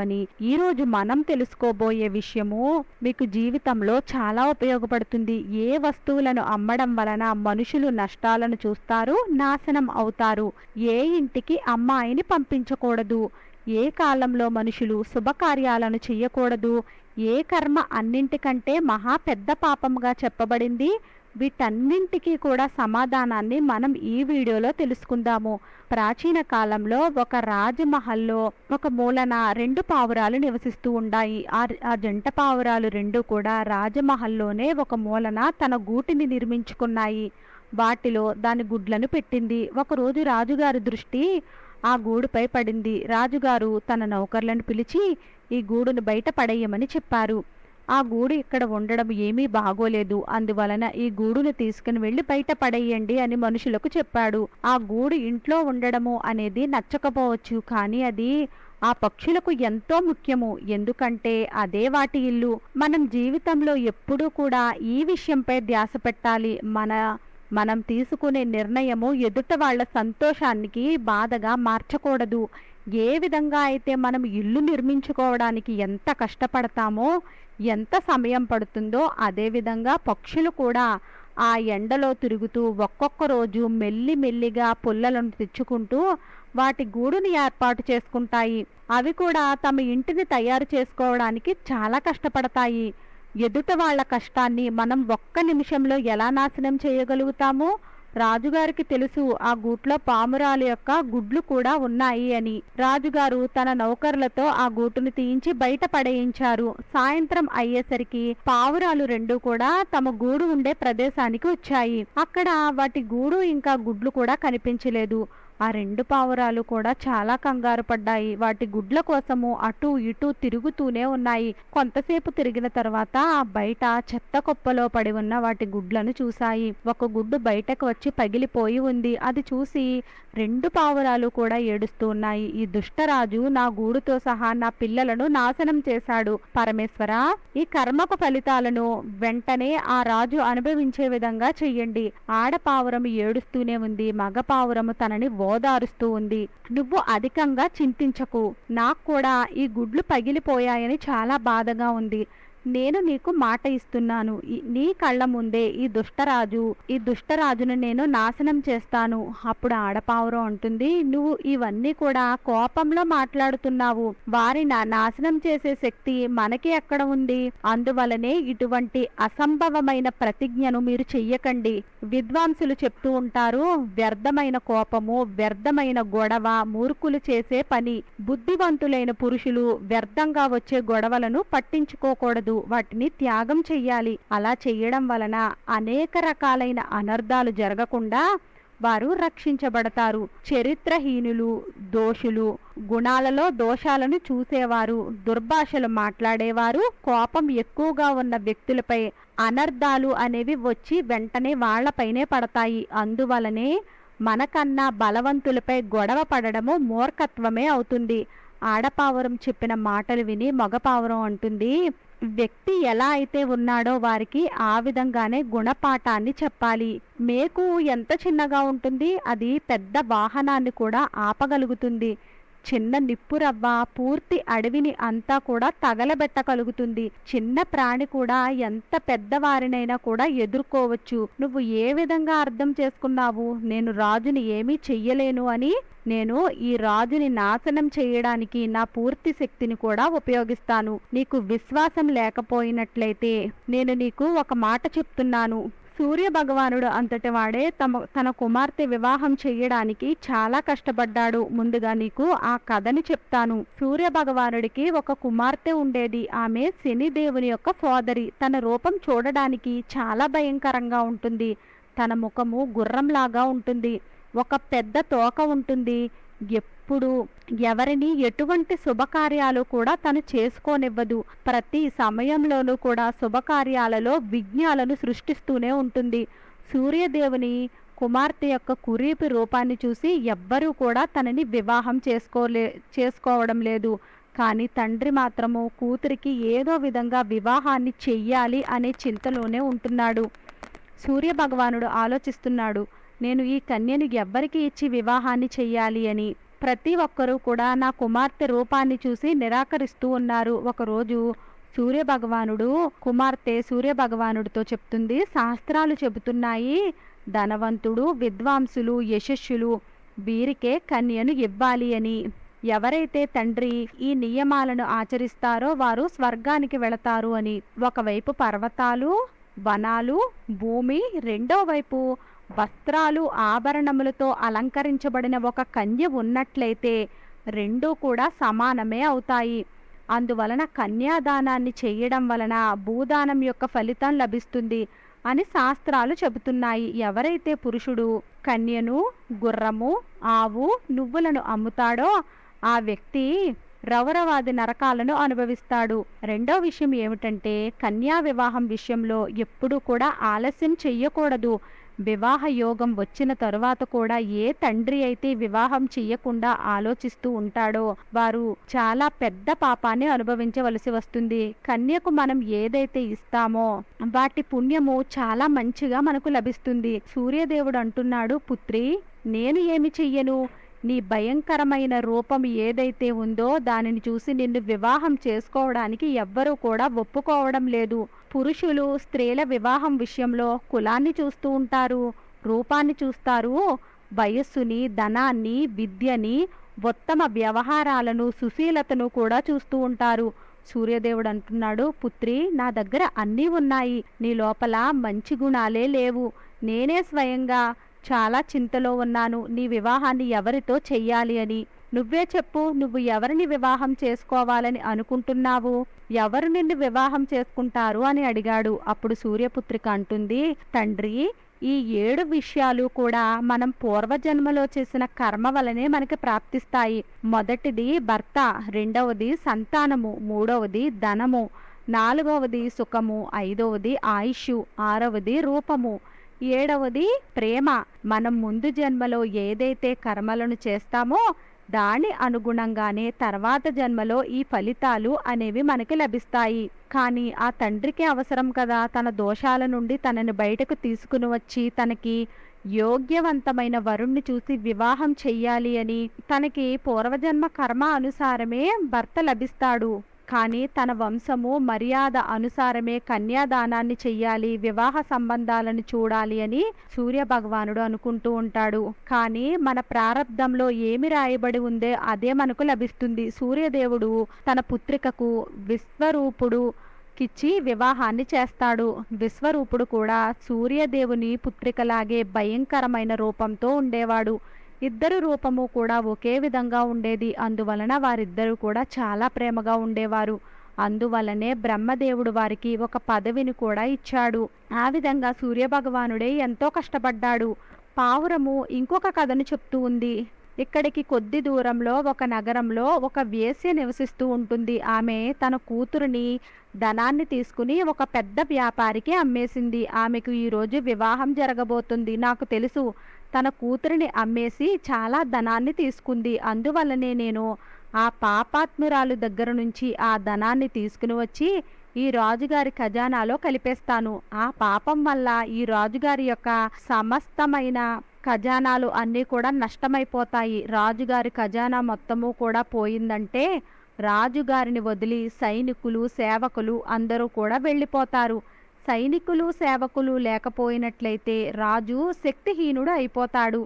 అని ఈ రోజు మనం తెలుసుకోబోయే విషయము మీకు జీవితంలో చాలా ఉపయోగపడుతుంది. ఏ వస్తువులను అమ్మడం వలన మనుషులు నష్టాలను చూస్తారు నాశనం అవుతారు. ఏ ఇంటికి అమ్మాయిని పంపించకూడదు. ఏ కాలంలో మనుషులు శుభకార్యాలను చేయకూడదు. ఏ కర్మ అన్నింటికంటే మహా పెద్ద పాపంగా చెప్పబడింది? వీటన్నింటికి కూడా సమాధానాన్ని మనం ఈ వీడియోలో తెలుసుకుందాము. ప్రాచీన కాలంలో ఒక రాజమహల్లో ఒక మూలన రెండు పావురాలు నివసిస్తూ ఉండాయి. ఆ ఆ జంట పావురాలు రెండు కూడా రాజమహల్లోనే ఒక మూలన తన గూటిని నిర్మించుకున్నాయి. వాటిలో దాని గుడ్లను పెట్టింది. ఒకరోజు రాజుగారి దృష్టి ఆ గూడుపై పడింది. రాజుగారు తన నౌకర్లను పిలిచి ఈ గూడును బయట పడేయమని చెప్పారు. ఆ గూడు ఇక్కడ ఉండడం ఏమీ బాగోలేదు. అందువలన ఈ గూడును తీసుకుని వెళ్ళి బయట పడేయండి అని మనుషులకు చెప్పాడు. ఆ గూడు ఇంట్లో ఉండడము అనేది నచ్చకపోవచ్చు. కానీ అది ఆ పక్షులకు ఎంతో ముఖ్యము. ఎందుకంటే అదే వాటి ఇల్లు. మనం జీవితంలో ఎప్పుడూ కూడా ఈ విషయంపై ధ్యాస పెట్టాలి. మన మనం తీసుకునే నిర్ణయము ఎదుట వాళ్ళ సంతోషానికి బాధగా మార్చకూడదు. ఏ విధంగా అయితే మనం ఇల్లు నిర్మించుకోవడానికి ఎంత కష్టపడతామో ఎంత సమయం పడుతుందో అదేవిధంగా పక్షులు కూడా ఆ ఎండలో తిరుగుతూ ఒక్కొక్క రోజు మెల్లి మెల్లిగా పుల్లలను తెచ్చుకుంటూ వాటి గూడుని ఏర్పాటు చేసుకుంటాయి. అవి కూడా తమ ఇంటిని తయారు చేసుకోవడానికి చాలా కష్టపడతాయి. ఎదుట వాళ్ళ కష్టాన్ని మనం ఒక్క నిమిషంలో ఎలా నాశనం చేయగలుగుతామో? రాజుగారికి తెలుసు ఆ గూట్లో పామురాల యొక్క గుడ్లు కూడా ఉన్నాయి అని. రాజుగారు తన నౌకర్లతో ఆ గూటును తీయించి బయట పడేయించారు. సాయంత్రం అయ్యేసరికి పావురాలు రెండు కూడా తమ గూడు ఉండే ప్రదేశానికి వచ్చాయి. అక్కడ వాటి గూడు ఇంకా గుడ్లు కూడా కనిపించలేదు. ఆ రెండు పావురాలు కూడా చాలా కంగారు పడ్డాయి. వాటి గుడ్ల కోసము అటు ఇటు తిరుగుతూనే ఉన్నాయి. కొంతసేపు తిరిగిన తర్వాత ఆ బయట చెత్త కుప్పలో పడి ఉన్న వాటి గుడ్లను చూశాయి. ఒక గుడ్డు బయటకు వచ్చి పగిలిపోయి ఉంది. అది చూసి రెండు పావురాలు కూడా ఏడుస్తూ ఉన్నాయి. ఈ దుష్టరాజు నా గూడుతో సహా నా పిల్లలను నాశనం చేశాడు. పరమేశ్వర ఈ కర్మకు ఫలితాలను వెంటనే ఆ రాజు అనుభవించే విధంగా చెయ్యండి. ఆడపావురం ఏడుస్తూనే ఉంది. మగ పావురము తనని ఓదారుస్తూ ఉంది. నువ్వు అధికంగా చింతించకు. నాకు కూడా ఈ గుడ్లు పగిలిపోయాయని చాలా బాధగా ఉంది. నేను నీకు మాట ఇస్తున్నాను. నీ కళ్ళ ముందే ఈ దుష్టరాజు ఈ దుష్టరాజును నేను నాశనం చేస్తాను. అప్పుడు ఆడపావురం అంటుంది నువ్వు ఇవన్నీ కూడా కోపంలో మాట్లాడుతున్నావు. వారి నాశనం చేసే శక్తి మనకి ఎక్కడ ఉంది? అందువలనే ఇటువంటి అసంభవమైన ప్రతిజ్ఞను మీరు చెయ్యకండి. విద్వాంసులు చెప్తూ ఉంటారు వ్యర్థమైన కోపము వ్యర్థమైన గొడవ మూర్ఖులు చేసే పని. బుద్ధివంతులైన పురుషులు వ్యర్థంగా వచ్చే గొడవలను పట్టించుకోకూడదు. వాటిని త్యాగం చెయ్యాలి. అలా చేయడం వలన అనేక రకాలైన అనర్థాలు జరగకుండా వారు రక్షించబడతారు. చరిత్రహీనులు దోషులు గుణాలలో దోషాలను చూసేవారు దుర్భాషలు మాట్లాడేవారు కోపం ఎక్కువగా ఉన్న వ్యక్తులపై అనర్థాలు అనేవి వచ్చి వెంటనే వాళ్ళపైనే పడతాయి. అందువలనే మనకన్నా బలవంతులపై గొడవ పడడము మూర్ఖత్వమే అవుతుంది. ఆడపావురం చెప్పిన మాటలు విని మగపావురం అంటుంది వ్యక్తి ఎలా అయితే ఉన్నాడో వారికి ఆ విధంగానే గుణపాఠాన్ని చెప్పాలి. మేకు ఎంత చిన్నగా ఉంటుంది అది పెద్ద వాహనాన్ని కూడా ఆపగలుగుతుంది. చిన్న నిప్పు రవ్వ పూర్తి అడవిని అంతా కూడా తగలబెట్టగలుగుతుంది. చిన్న ప్రాణి కూడా ఎంత పెద్దవారినైనా కూడా ఎదుర్కోవచ్చు. నువ్వు ఏ విధంగా అర్థం చేసుకున్నావు? నేను రాజుని ఏమీ చెయ్యలేను అని నేను ఈ రాజుని నాశనం చేయడానికి నా పూర్తి శక్తిని కూడా ఉపయోగిస్తాను. నీకు విశ్వాసం లేకపోయినట్లయితే నేను నీకు ఒక మాట చెప్తున్నాను. సూర్య భగవానుడు అంతటి వాడే తమ తన కుమార్తె వివాహం చేయడానికి చాలా కష్టపడ్డాడు. ముందుగా నీకు ఆ కథని చెప్తాను. సూర్య భగవానుడికి ఒక కుమార్తె ఉండేది. ఆమె శనిదేవుని యొక్క సోదరి తన రూపం చూడడానికి చాలా భయంకరంగా ఉంటుంది. తన ముఖము గుర్రంలాగా ఉంటుంది. ఒక పెద్ద తోక ఉంటుంది. ఎప్పుడు ఎవరిని ఎటువంటి శుభకార్యాలు కూడా తను చేసుకోనివ్వదు. ప్రతి సమయంలోనూ కూడా శుభకార్యాలలో విఘ్నాలను సృష్టిస్తూనే ఉంటుంది. సూర్యదేవుని కుమార్తె యొక్క కురీపి రూపాన్ని చూసి ఎవ్వరూ కూడా తనని వివాహం చేసుకోలే చేసుకోవడం లేదు. కానీ తండ్రి మాత్రము కూతురికి ఏదో విధంగా వివాహాన్ని చెయ్యాలి అనే చింతలోనే ఉంటున్నాడు. సూర్య భగవానుడు ఆలోచిస్తున్నాడు. నేను ఈ కన్యను ఎవ్వరికి ఇచ్చి వివాహాన్ని చెయ్యాలి అని ప్రతి ఒక్కరూ కూడా నా కుమార్తె రూపాన్ని చూసి నిరాకరిస్తూ ఉన్నారు. ఒకరోజు సూర్యభగవానుడు కుమార్తె సూర్యభగవానుడితో చెప్తుంది శాస్త్రాలు చెబుతున్నాయి ధనవంతుడు విద్వాంసులు యశస్సులు వీరికే కన్యను ఇవ్వాలి అని. ఎవరైతే తండ్రి ఈ నియమాలను ఆచరిస్తారో వారు స్వర్గానికి వెళతారు అని. ఒకవైపు పర్వతాలు వనాలు భూమి రెండో వైపు వస్త్రాలు ఆభరణములతో అలంకరించబడిన ఒక కన్య ఉన్నట్లయితే రెండూ కూడా సమానమే అవుతాయి. అందువలన కన్యాదానాన్ని చేయడం వలన భూదానం యొక్క ఫలితం లభిస్తుంది అని శాస్త్రాలు చెబుతున్నాయి. ఎవరైతే పురుషుడు కన్యను గుర్రము ఆవు నువ్వులను అమ్ముతాడో ఆ వ్యక్తి రౌరవాది నరకాలను అనుభవిస్తాడు. రెండో విషయం ఏమిటంటే కన్యా వివాహం విషయంలో ఎప్పుడూ కూడా ఆలస్యం చెయ్యకూడదు. వివాహ యోగం వచ్చిన తరువాత కూడా ఏ తండ్రి అయితే వివాహం చెయ్యకుండా ఆలోచిస్తూ ఉంటాడో వారు చాలా పెద్ద పాపాన్ని అనుభవించవలసి వస్తుంది. కన్యకు మనం ఏదైతే ఇస్తామో వాటి పుణ్యము చాలా మంచిగా మనకు లభిస్తుంది. సూర్యదేవుడు అంటున్నాడు పుత్రి నేను ఏమి చెయ్యను? నీ భయంకరమైన రూపం ఏదైతే ఉందో దానిని చూసి నిన్ను వివాహం చేసుకోవడానికి ఎవ్వరూ కూడా ఒప్పుకోవడం లేదు. పురుషులు స్త్రీల వివాహం విషయంలో కులాన్ని చూస్తూ ఉంటారు రూపాన్ని చూస్తారు. వయస్సుని ధనాన్ని విద్యని ఉత్తమ వ్యవహారాలను సుశీలతను కూడా చూస్తూ ఉంటారు. సూర్యదేవుడు అంటున్నాడు పుత్రి నా దగ్గర అన్నీ ఉన్నాయి. నీ లోపల మంచి గుణాలే లేవు. నేనే స్వయంగా చాలా చింతలో ఉన్నాను. నీ వివాహాన్ని ఎవరితో చెయ్యాలి అని. నువ్వే చెప్పు నువ్వు ఎవరిని వివాహం చేసుకోవాలని అనుకుంటున్నావు? ఎవరు నిన్ను వివాహం చేసుకుంటారు అని అడిగాడు. అప్పుడు సూర్యపుత్రిక అంటుంది తండ్రి ఈ ఏడు విషయాలు కూడా మనం పూర్వజన్మలో చేసిన కర్మ వలనే మనకి ప్రాప్తిస్తాయి. మొదటిది భర్త రెండవది సంతానము మూడవది ధనము నాలుగవది సుఖము ఐదవది ఆయుష్ ఆరవది రూపము. ఏడవది ప్రేమ. మనం ముందు జన్మలో ఏదైతే కర్మలను చేస్తామో దాని అనుగుణంగానే తర్వాత జన్మలో ఈ ఫలితాలు అనేవి మనకి లభిస్తాయి. కానీ ఆ తండ్రికి అవసరం కదా. తన దోషాల నుండి తనని బయటకు తీసుకుని వచ్చి తనకి యోగ్యవంతమైన వరుణ్ణి చూసి వివాహం చెయ్యాలి అని తనకి పూర్వజన్మ కర్మ అనుసారమే భర్త లభిస్తాడు. కానీ తన వంశము మర్యాద అనుసారమే కన్యాదానాన్ని చెయ్యాలి వివాహ సంబంధాలను చూడాలి అని సూర్య భగవానుడు అనుకుంటూ ఉంటాడు. కానీ మన ప్రారంధంలో ఏమి రాయబడి ఉందే అదే మనకు లభిస్తుంది. సూర్యదేవుడు తన పుత్రికకు విశ్వరూపుడు కిచ్చి వివాహాన్ని చేస్తాడు. విశ్వరూపుడు కూడా సూర్యదేవుని పుత్రికలాగే భయంకరమైన రూపంతో ఉండేవాడు. ఇద్దరు రూపము కూడా ఒకే విధంగా ఉండేది. అందువలన వారిద్దరూ కూడా చాలా ప్రేమగా ఉండేవారు. అందువలనే బ్రహ్మదేవుడు వారికి ఒక పదవిని కూడా ఇచ్చాడు. ఆ విధంగా సూర్యభగవానుడే ఎంతో కష్టపడ్డాడు. పావురము ఇంకొక కథను చెప్తూ ఉంది. ఇక్కడికి కొద్ది దూరంలో ఒక నగరంలో ఒక వేశ్య నివసిస్తూ ఉంటుంది. ఆమె తన కూతురుని ధనాన్ని తీసుకుని ఒక పెద్ద వ్యాపారికి అమ్మేసింది. ఆమెకు ఈరోజు వివాహం జరగబోతుంది. నాకు తెలుసు తన కూతురిని అమ్మేసి చాలా ధనాన్ని తీసుకుంది. అందువల్లనే నేను ఆ పాపాత్మురాలు దగ్గర నుంచి ఆ ధనాన్ని తీసుకుని వచ్చి ఈ రాజుగారి ఖజానాలో కలిపేస్తాను. ఆ పాపం వల్ల ఈ రాజుగారి యొక్క సమస్తమైన ఖజానాలు అన్నీ కూడా నష్టమైపోతాయి. రాజుగారి ఖజానా మొత్తము కూడా పోయిందంటే రాజుగారిని వదిలి సైనికులు సేవకులు అందరూ కూడా వెళ్ళిపోతారు. సైనికులు సేవకులు లేకపోయినట్లయితే రాజు శక్తిహీనుడు అయిపోతాడు.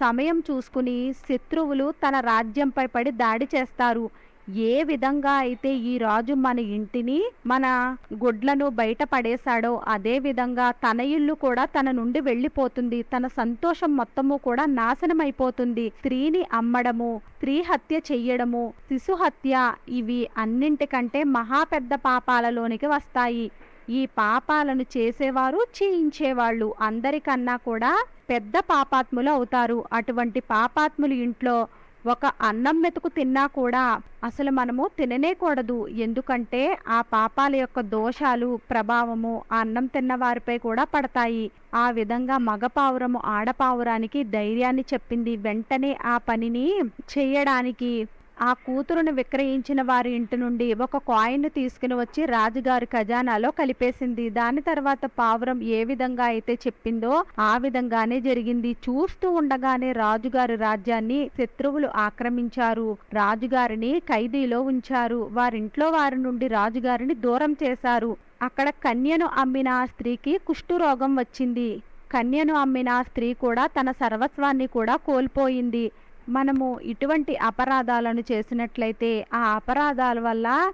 సమయం చూసుకుని శత్రువులు తన రాజ్యంపై పడి దాడి చేస్తారు. ఏ విధంగా అయితే ఈ రాజు మన ఇంటిని మన గుడ్లను బయట పడేశాడో అదే విధంగా తన ఇల్లు కూడా తన నుండి వెళ్ళిపోతుంది. తన సంతోషం మొత్తము కూడా నాశనం అయిపోతుంది స్త్రీని అమ్మడము స్త్రీ హత్య చెయ్యడము శిశు హత్య ఇవి అన్నింటికంటే మహా పెద్ద పాపాలలోనికి వస్తాయి. ఈ పాపాలను చేసేవారు చేయించేవాళ్ళు. అందరికన్నా కూడా పెద్ద పాపాత్ములు అవుతారు. అటువంటి పాపాత్ములు ఇంట్లో ఒక అన్నం మెతుకు తిన్నా కూడా అసలు మనము తిననేకూడదు ఎందుకంటే ఆ పాపాల యొక్క దోషాలు ప్రభావము ఆ అన్నం తిన్న వారిపై కూడా పడతాయి. ఆ విధంగా మగపావురము ఆడపావురానికి ధైర్యాన్ని చెప్పింది వెంటనే ఆ పనిని చేయడానికి ఆ కూతురును విక్రయించిన వారి ఇంటి నుండి ఒక కాయిన్ తీసుకుని వచ్చి రాజుగారి ఖజానాలో కలిపేసింది. దాని తర్వాత పావురం ఏ విధంగా అయితే చెప్పిందో ఆ విధంగానే జరిగింది. చూస్తూ ఉండగానే రాజుగారి రాజ్యాన్ని శత్రువులు ఆక్రమించారు. రాజుగారిని ఖైదీలో ఉంచారు. వారింట్లో వారి నుండి రాజుగారిని దూరం చేశారు. అక్కడ కన్యను అమ్మిన ఆ స్త్రీకి కుష్ఠురోగం వచ్చింది. కన్యను అమ్మిన ఆ స్త్రీ కూడా తన సర్వస్వాన్ని కూడా కోల్పోయింది. మనము ఇటువంటి అపరాధాలను చేసినట్లయితే ఆ అపరాధాల వల్ల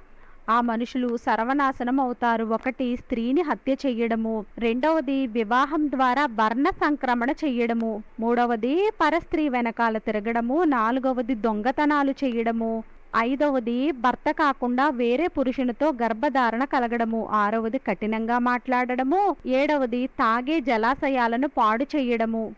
ఆ మనుషులు సర్వనాశనం అవుతారు. ఒకటి స్త్రీని హత్య చెయ్యడము రెండవది వివాహం ద్వారా వర్ణ సంక్రమణ చెయ్యడము మూడవది పరస్త్రీ వెనకాల తిరగడము నాలుగవది దొంగతనాలు చెయ్యడము ఐదవది భర్త కాకుండా వేరే పురుషునితో గర్భధారణ కలగడము ఆరవది కఠినంగా మాట్లాడడము ఏడవది తాగే జలాశయాలను పాడు చేయడము.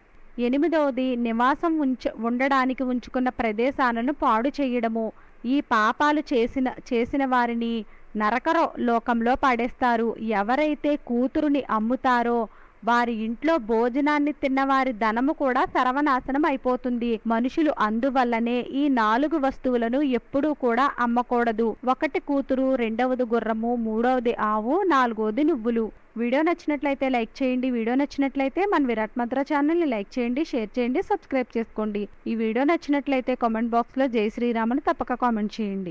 ఎనిమిదవది నివాసం ఉంచ ఉండడానికి ఉంచుకున్న ప్రదేశాలను పాడు చేయడము. ఈ పాపాలు చేసిన చేసిన వారిని నరకరో లోకంలో పడేస్తారు. ఎవరైతే కూతురుని అమ్ముతారో వారి ఇంట్లో భోజనాన్ని తిన్న వారి ధనము కూడా సర్వనాశనం అయిపోతుంది. మనుషులు అందువల్లనే ఈ నాలుగు వస్తువులను ఎప్పుడూ కూడా అమ్మకూడదు. ఒకటి కూతురు రెండవది గుర్రము మూడవది ఆవు నాలుగవది నువ్వులు. వీడియో నచ్చినట్లయితే లైక్ చేయండి. వీడియో నచ్చినట్లయితే మన విరాట్ మంత్ర ఛానల్ని లైక్ చేయండి షేర్ చేయండి సబ్స్క్రైబ్ చేసుకోండి. ఈ వీడియో నచ్చినట్లయితే కామెంట్ బాక్స్లో జై శ్రీరామని తప్పక కామెంట్ చేయండి.